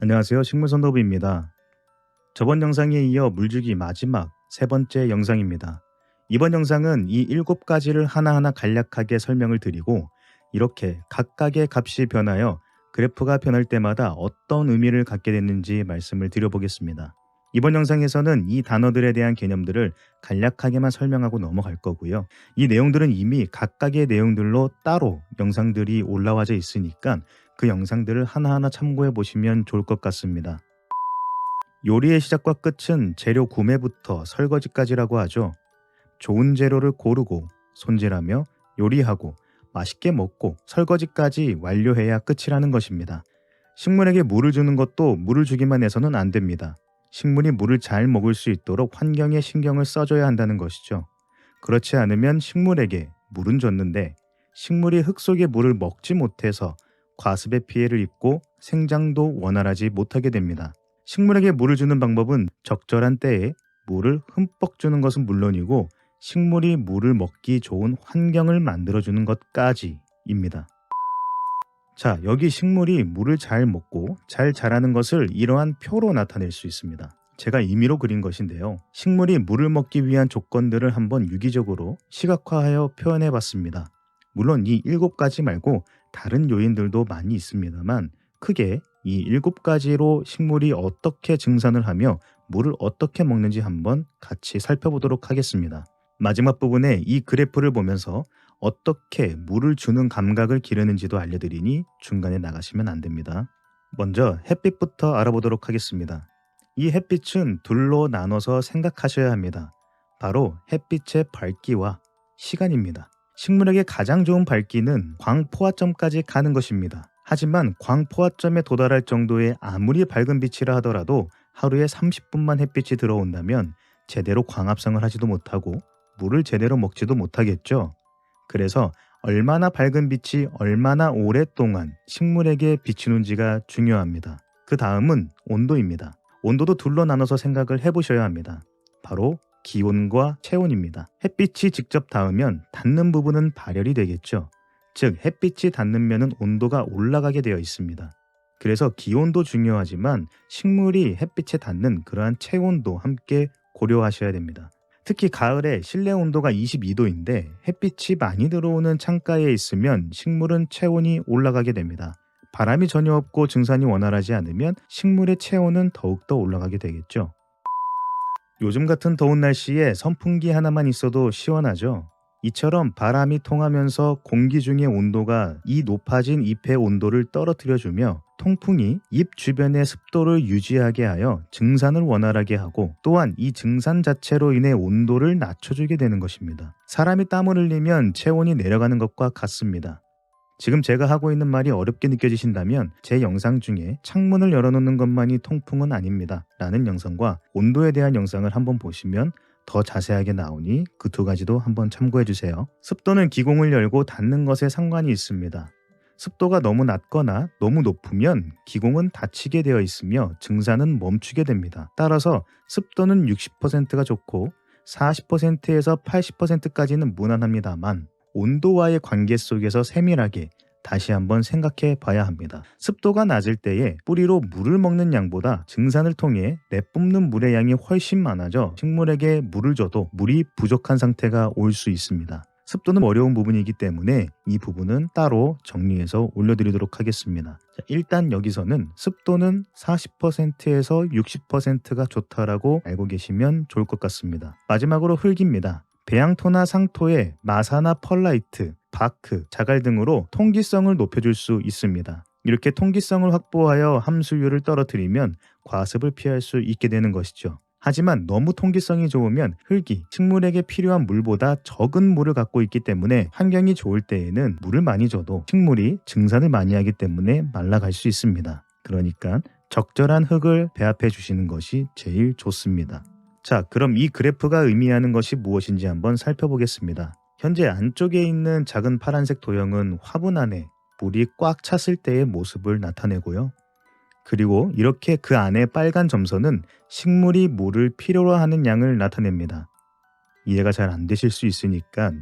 안녕하세요. 식물선도부입니다. 저번 영상에 이어 물주기 마지막 세 번째 영상입니다. 이번 영상은 이 일곱 가지를 하나하나 간략하게 설명을 드리고 이렇게 각각의 값이 변하여 그래프가 변할 때마다 어떤 의미를 갖게 됐는지 말씀을 드려보겠습니다. 이번 영상에서는 이 단어들에 대한 개념들을 간략하게만 설명하고 넘어갈 거고요. 이 내용들은 이미 각각의 내용들로 따로 영상들이 올라와져 있으니까 그 영상들을 하나하나 참고해 보시면 좋을 것 같습니다. 요리의 시작과 끝은 재료 구매부터 설거지까지라고 하죠. 좋은 재료를 고르고 손질하며 요리하고 맛있게 먹고 설거지까지 완료해야 끝이라는 것입니다. 식물에게 물을 주는 것도 물을 주기만 해서는 안 됩니다. 식물이 물을 잘 먹을 수 있도록 환경에 신경을 써줘야 한다는 것이죠. 그렇지 않으면 식물에게 물은 줬는데 식물이 흙 속의 물을 먹지 못해서 과습의 피해를 입고 생장도 원활하지 못하게 됩니다. 식물에게 물을 주는 방법은 적절한 때에 물을 흠뻑 주는 것은 물론이고 식물이 물을 먹기 좋은 환경을 만들어주는 것까지입니다. 자, 여기 식물이 물을 잘 먹고 잘 자라는 것을 이러한 표로 나타낼 수 있습니다. 제가 임의로 그린 것인데요. 식물이 물을 먹기 위한 조건들을 한번 유기적으로 시각화하여 표현해 봤습니다. 물론 이 일곱 가지 말고 다른 요인들도 많이 있습니다만 크게 이 일곱 가지로 식물이 어떻게 증산을 하며 물을 어떻게 먹는지 한번 같이 살펴보도록 하겠습니다. 마지막 부분에 이 그래프를 보면서 어떻게 물을 주는 감각을 기르는지도 알려드리니 중간에 나가시면 안 됩니다. 먼저 햇빛부터 알아보도록 하겠습니다. 이 햇빛은 둘로 나눠서 생각하셔야 합니다. 바로 햇빛의 밝기와 시간입니다. 식물에게 가장 좋은 밝기는 광포화점까지 가는 것입니다. 하지만 광포화점에 도달할 정도의 아무리 밝은 빛이라 하더라도 하루에 30분만 햇빛이 들어온다면 제대로 광합성을 하지도 못하고 물을 제대로 먹지도 못하겠죠. 그래서 얼마나 밝은 빛이 얼마나 오랫동안 식물에게 비치는지가 중요합니다. 그 다음은 온도입니다. 온도도 둘로 나눠서 생각을 해보셔야 합니다. 바로 기온과 체온입니다. 햇빛이 직접 닿으면 닿는 부분은 발열이 되겠죠. 즉 햇빛이 닿는 면은 온도가 올라가게 되어 있습니다. 그래서 기온도 중요하지만 식물이 햇빛에 닿는 그러한 체온도 함께 고려하셔야 됩니다. 특히 가을에 실내 온도가 22도인데 햇빛이 많이 들어오는 창가에 있으면 식물은 체온이 올라가게 됩니다. 바람이 전혀 없고 증산이 원활하지 않으면 식물의 체온은 더욱더 올라가게 되겠죠. 요즘 같은 더운 날씨에 선풍기 하나만 있어도 시원하죠. 이처럼 바람이 통하면서 공기 중의 온도가 이 높아진 잎의 온도를 떨어뜨려주며 통풍이 잎 주변의 습도를 유지하게 하여 증산을 원활하게 하고 또한 이 증산 자체로 인해 온도를 낮춰주게 되는 것입니다. 사람이 땀을 흘리면 체온이 내려가는 것과 같습니다. 지금 제가 하고 있는 말이 어렵게 느껴지신다면 제 영상 중에 창문을 열어놓는 것만이 통풍은 아닙니다. 라는 영상과 온도에 대한 영상을 한번 보시면 더 자세하게 나오니 그 두 가지도 한번 참고해 주세요. 습도는 기공을 열고 닫는 것에 상관이 있습니다. 습도가 너무 낮거나 너무 높으면 기공은 닫히게 되어 있으며 증산은 멈추게 됩니다. 따라서 습도는 60%가 좋고 40%에서 80%까지는 무난합니다만 온도와의 관계 속에서 세밀하게 다시 한번 생각해 봐야 합니다. 습도가 낮을 때에 뿌리로 물을 먹는 양보다 증산을 통해 내뿜는 물의 양이 훨씬 많아져 식물에게 물을 줘도 물이 부족한 상태가 올 수 있습니다. 습도는 어려운 부분이기 때문에 이 부분은 따로 정리해서 올려드리도록 하겠습니다. 자, 일단 여기서는 습도는 40%에서 60%가 좋다라고 알고 계시면 좋을 것 같습니다. 마지막으로 흙입니다. 배양토나 상토에 마사나 펄라이트, 바크, 자갈 등으로 통기성을 높여줄 수 있습니다. 이렇게 통기성을 확보하여 함수율을 떨어뜨리면 과습을 피할 수 있게 되는 것이죠. 하지만 너무 통기성이 좋으면 흙이 식물에게 필요한 물보다 적은 물을 갖고 있기 때문에 환경이 좋을 때에는 물을 많이 줘도 식물이 증산을 많이 하기 때문에 말라갈 수 있습니다. 그러니까 적절한 흙을 배합해 주시는 것이 제일 좋습니다. 자, 그럼 이 그래프가 의미하는 것이 무엇인지 한번 살펴보겠습니다. 현재 안쪽에 있는 작은 파란색 도형은 화분 안에 물이 꽉 찼을 때의 모습을 나타내고요. 그리고 이렇게 그 안에 빨간 점선은 식물이 물을 필요로 하는 양을 나타냅니다. 이해가 잘 안 되실 수 있으니까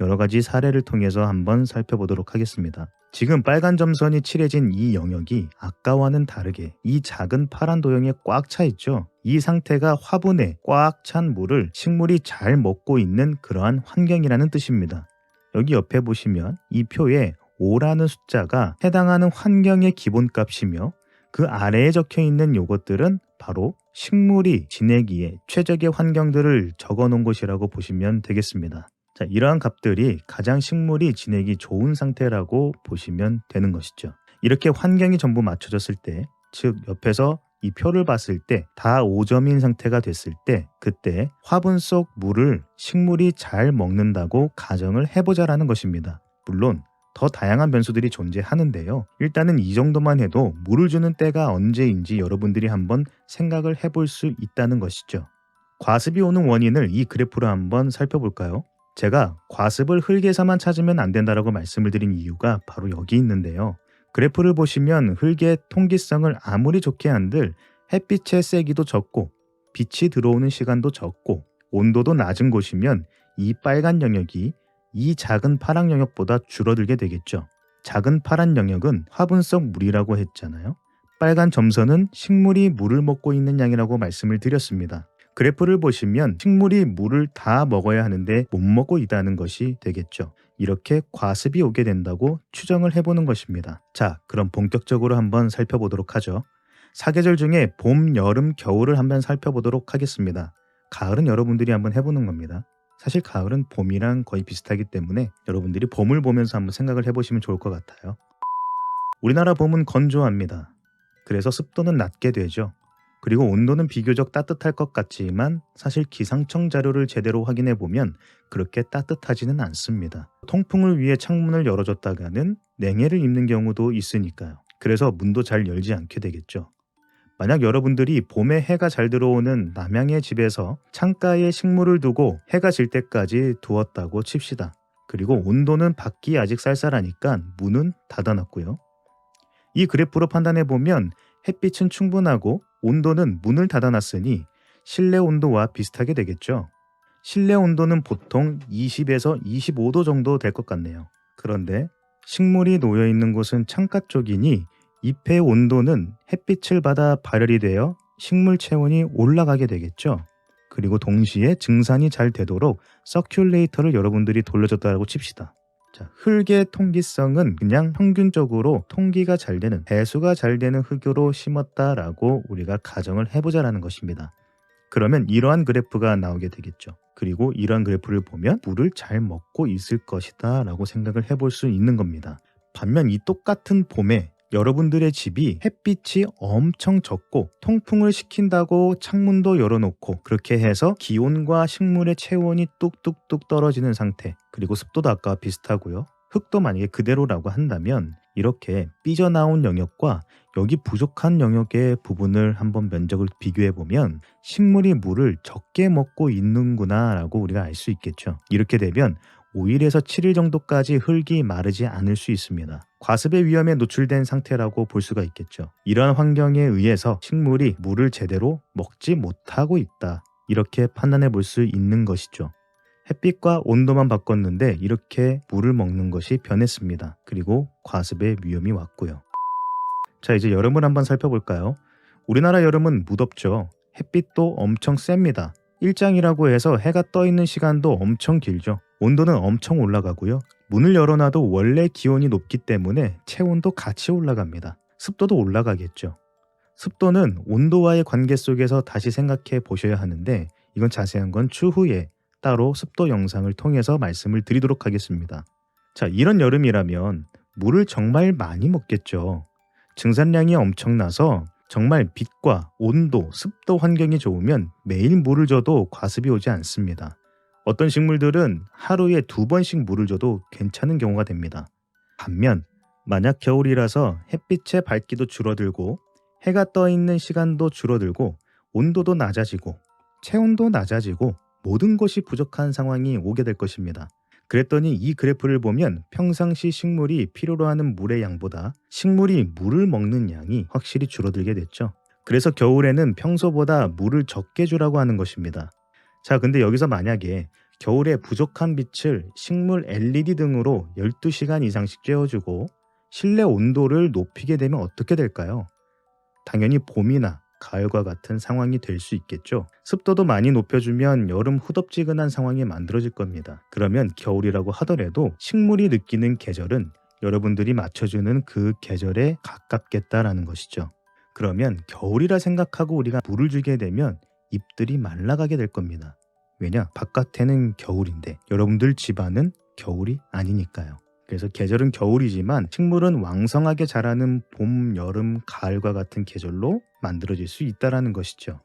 여러 가지 사례를 통해서 한번 살펴보도록 하겠습니다. 지금 빨간 점선이 칠해진 이 영역이 아까와는 다르게 이 작은 파란 도형에 꽉 차 있죠. 이 상태가 화분에 꽉 찬 물을 식물이 잘 먹고 있는 그러한 환경이라는 뜻입니다. 여기 옆에 보시면 이 표에 5라는 숫자가 해당하는 환경의 기본값이며 그 아래에 적혀 있는 요것들은 바로 식물이 지내기에 최적의 환경들을 적어 놓은 것이라고 보시면 되겠습니다. 자, 이러한 값들이 가장 식물이 지내기 좋은 상태라고 보시면 되는 것이죠. 이렇게 환경이 전부 맞춰졌을 때, 즉 옆에서 이 표를 봤을 때 다 5점인 상태가 됐을 때 그때 화분 속 물을 식물이 잘 먹는다고 가정을 해보자라는 것입니다. 물론 더 다양한 변수들이 존재하는데요. 일단은 이 정도만 해도 물을 주는 때가 언제인지 여러분들이 한번 생각을 해볼 수 있다는 것이죠. 과습이 오는 원인을 이 그래프로 한번 살펴볼까요? 제가 과습을 흙에서만 찾으면 안 된다라고 말씀을 드린 이유가 바로 여기 있는데요. 그래프를 보시면 흙의 통기성을 아무리 좋게 한들 햇빛의 세기도 적고 빛이 들어오는 시간도 적고 온도도 낮은 곳이면 이 빨간 영역이 이 작은 파란 영역보다 줄어들게 되겠죠. 작은 파란 영역은 화분 속 물이라고 했잖아요. 빨간 점선은 식물이 물을 먹고 있는 양이라고 말씀을 드렸습니다. 그래프를 보시면 식물이 물을 다 먹어야 하는데 못 먹고 있다는 것이 되겠죠. 이렇게 과습이 오게 된다고 추정을 해보는 것입니다. 자, 그럼 본격적으로 한번 살펴보도록 하죠. 사계절 중에 봄, 여름, 겨울을 한번 살펴보도록 하겠습니다. 가을은 여러분들이 한번 해보는 겁니다. 사실 가을은 봄이랑 거의 비슷하기 때문에 여러분들이 봄을 보면서 한번 생각을 해보시면 좋을 것 같아요. 우리나라 봄은 건조합니다. 그래서 습도는 낮게 되죠. 그리고 온도는 비교적 따뜻할 것 같지만 사실 기상청 자료를 제대로 확인해 보면 그렇게 따뜻하지는 않습니다. 통풍을 위해 창문을 열어줬다가는 냉해를 입는 경우도 있으니까요. 그래서 문도 잘 열지 않게 되겠죠. 만약 여러분들이 봄에 해가 잘 들어오는 남양의 집에서 창가에 식물을 두고 해가 질 때까지 두었다고 칩시다. 그리고 온도는 밖이 아직 쌀쌀하니까 문은 닫아놨고요. 이 그래프로 판단해 보면 햇빛은 충분하고 온도는 문을 닫아놨으니 실내 온도와 비슷하게 되겠죠. 실내 온도는 보통 20에서 25도 정도 될 것 같네요. 그런데 식물이 놓여 있는 곳은 창가 쪽이니 잎의 온도는 햇빛을 받아 발열이 되어 식물 체온이 올라가게 되겠죠. 그리고 동시에 증산이 잘 되도록 서큘레이터를 여러분들이 돌려줬다고 칩시다. 자, 흙의 통기성은 그냥 평균적으로 통기가 잘 되는 배수가 잘 되는 흙으로 심었다라고 우리가 가정을 해보자라는 것입니다. 그러면 이러한 그래프가 나오게 되겠죠. 그리고 이러한 그래프를 보면 물을 잘 먹고 있을 것이다 라고 생각을 해볼 수 있는 겁니다. 반면 이 똑같은 봄에 여러분들의 집이 햇빛이 엄청 적고 통풍을 시킨다고 창문도 열어놓고 그렇게 해서 기온과 식물의 체온이 뚝뚝뚝 떨어지는 상태 그리고 습도도 아까와 비슷하고요. 흙도 만약에 그대로라고 한다면 이렇게 삐져나온 영역과 여기 부족한 영역의 부분을 한번 면적을 비교해 보면 식물이 물을 적게 먹고 있는구나 라고 우리가 알 수 있겠죠. 이렇게 되면 5일에서 7일 정도까지 흙이 마르지 않을 수 있습니다. 과습의 위험에 노출된 상태라고 볼 수가 있겠죠. 이러한 환경에 의해서 식물이 물을 제대로 먹지 못하고 있다. 이렇게 판단해 볼 수 있는 것이죠. 햇빛과 온도만 바꿨는데 이렇게 물을 먹는 것이 변했습니다. 그리고 과습의 위험이 왔고요. 자, 이제 여름을 한번 살펴볼까요? 우리나라 여름은 무덥죠. 햇빛도 엄청 셉니다. 일장이라고 해서 해가 떠 있는 시간도 엄청 길죠. 온도는 엄청 올라가고요. 문을 열어놔도 원래 기온이 높기 때문에 체온도 같이 올라갑니다. 습도도 올라가겠죠. 습도는 온도와의 관계 속에서 다시 생각해 보셔야 하는데 이건 자세한 건 추후에 따로 습도 영상을 통해서 말씀을 드리도록 하겠습니다. 자, 이런 여름이라면 물을 정말 많이 먹겠죠. 증산량이 엄청나서 정말 빛과 온도, 습도 환경이 좋으면 매일 물을 줘도 과습이 오지 않습니다. 어떤 식물들은 하루에 두 번씩 물을 줘도 괜찮은 경우가 됩니다. 반면 만약 겨울이라서 햇빛의 밝기도 줄어들고 해가 떠 있는 시간도 줄어들고 온도도 낮아지고 체온도 낮아지고 모든 것이 부족한 상황이 오게 될 것입니다. 그랬더니 이 그래프를 보면 평상시 식물이 필요로 하는 물의 양보다 식물이 물을 먹는 양이 확실히 줄어들게 됐죠. 그래서 겨울에는 평소보다 물을 적게 주라고 하는 것입니다. 자, 근데 여기서 만약에 겨울에 부족한 빛을 식물 LED 등으로 12시간 이상씩 쬐어주고 실내 온도를 높이게 되면 어떻게 될까요? 당연히 봄이나 가을과 같은 상황이 될 수 있겠죠. 습도도 많이 높여주면 여름 후덥지근한 상황이 만들어질 겁니다. 그러면 겨울이라고 하더라도 식물이 느끼는 계절은 여러분들이 맞춰주는 그 계절에 가깝겠다라는 것이죠. 그러면 겨울이라 생각하고 우리가 물을 주게 되면 잎들이 말라가게 될 겁니다. 왜냐? 바깥에는 겨울인데 여러분들 집안은 겨울이 아니니까요. 그래서 계절은 겨울이지만 식물은 왕성하게 자라는 봄, 여름, 가을과 같은 계절로 만들어질 수 있다라는 것이죠.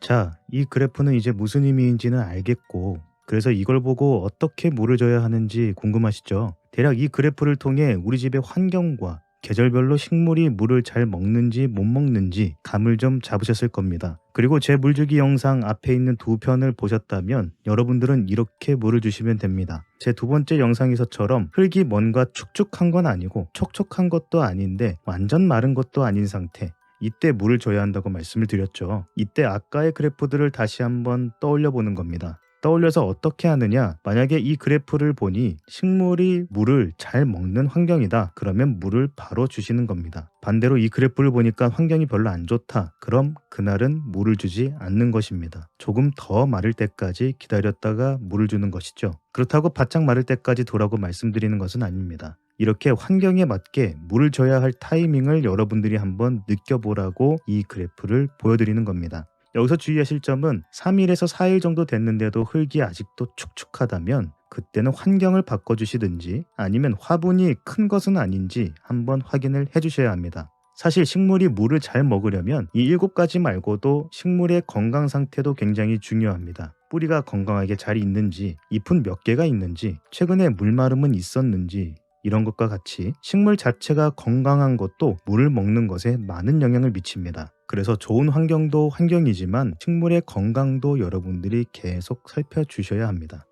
자, 이 그래프는 이제 무슨 의미인지는 알겠고 그래서 이걸 보고 어떻게 물을 줘야 하는지 궁금하시죠? 대략 이 그래프를 통해 우리 집의 환경과 계절별로 식물이 물을 잘 먹는지 못 먹는지 감을 좀 잡으셨을 겁니다. 그리고 제 물주기 영상 앞에 있는 두 편을 보셨다면 여러분들은 이렇게 물을 주시면 됩니다. 제 두 번째 영상에서처럼 흙이 뭔가 축축한 건 아니고 촉촉한 것도 아닌데 완전 마른 것도 아닌 상태. 이때 물을 줘야 한다고 말씀을 드렸죠. 이때 아까의 그래프들을 다시 한번 떠올려 보는 겁니다. 떠올려서 어떻게 하느냐? 만약에 이 그래프를 보니 식물이 물을 잘 먹는 환경이다. 그러면 물을 바로 주시는 겁니다. 반대로 이 그래프를 보니까 환경이 별로 안 좋다. 그럼 그날은 물을 주지 않는 것입니다. 조금 더 마를 때까지 기다렸다가 물을 주는 것이죠. 그렇다고 바짝 마를 때까지 두라고 말씀드리는 것은 아닙니다. 이렇게 환경에 맞게 물을 줘야 할 타이밍을 여러분들이 한번 느껴보라고 이 그래프를 보여드리는 겁니다. 여기서 주의하실 점은 3일에서 4일 정도 됐는데도 흙이 아직도 축축하다면 그때는 환경을 바꿔주시든지 아니면 화분이 큰 것은 아닌지 한번 확인을 해주셔야 합니다. 사실 식물이 물을 잘 먹으려면 이 일곱 가지 말고도 식물의 건강 상태도 굉장히 중요합니다. 뿌리가 건강하게 잘 있는지, 잎은 몇 개가 있는지, 최근에 물마름은 있었는지, 이런 것과 같이 식물 자체가 건강한 것도 물을 먹는 것에 많은 영향을 미칩니다. 그래서 좋은 환경도 환경이지만 식물의 건강도 여러분들이 계속 살펴주셔야 합니다.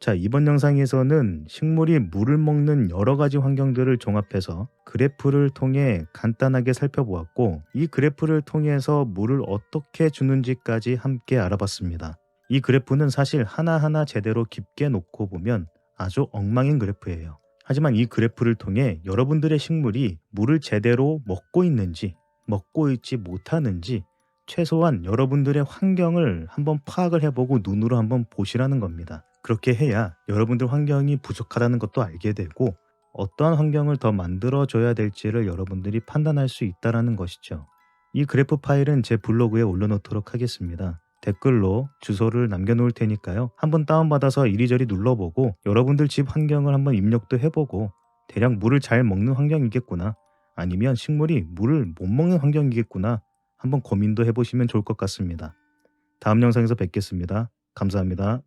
자, 이번 영상에서는 식물이 물을 먹는 여러 가지 환경들을 종합해서 그래프를 통해 간단하게 살펴보았고, 이 그래프를 통해서 물을 어떻게 주는지까지 함께 알아봤습니다. 이 그래프는 사실 하나하나 제대로 깊게 놓고 보면 아주 엉망인 그래프예요. 하지만 이 그래프를 통해 여러분들의 식물이 물을 제대로 먹고 있는지, 먹고 있지 못하는지, 최소한 여러분들의 환경을 한번 파악을 해보고 눈으로 한번 보시라는 겁니다. 그렇게 해야 여러분들 환경이 부족하다는 것도 알게 되고 어떠한 환경을 더 만들어줘야 될지를 여러분들이 판단할 수 있다는 것이죠. 이 그래프 파일은 제 블로그에 올려놓도록 하겠습니다. 댓글로 주소를 남겨놓을 테니까요. 한번 다운받아서 이리저리 눌러보고 여러분들 집 환경을 한번 입력도 해보고 대략 물을 잘 먹는 환경이겠구나 아니면 식물이 물을 못 먹는 환경이겠구나 한번 고민도 해보시면 좋을 것 같습니다. 다음 영상에서 뵙겠습니다. 감사합니다.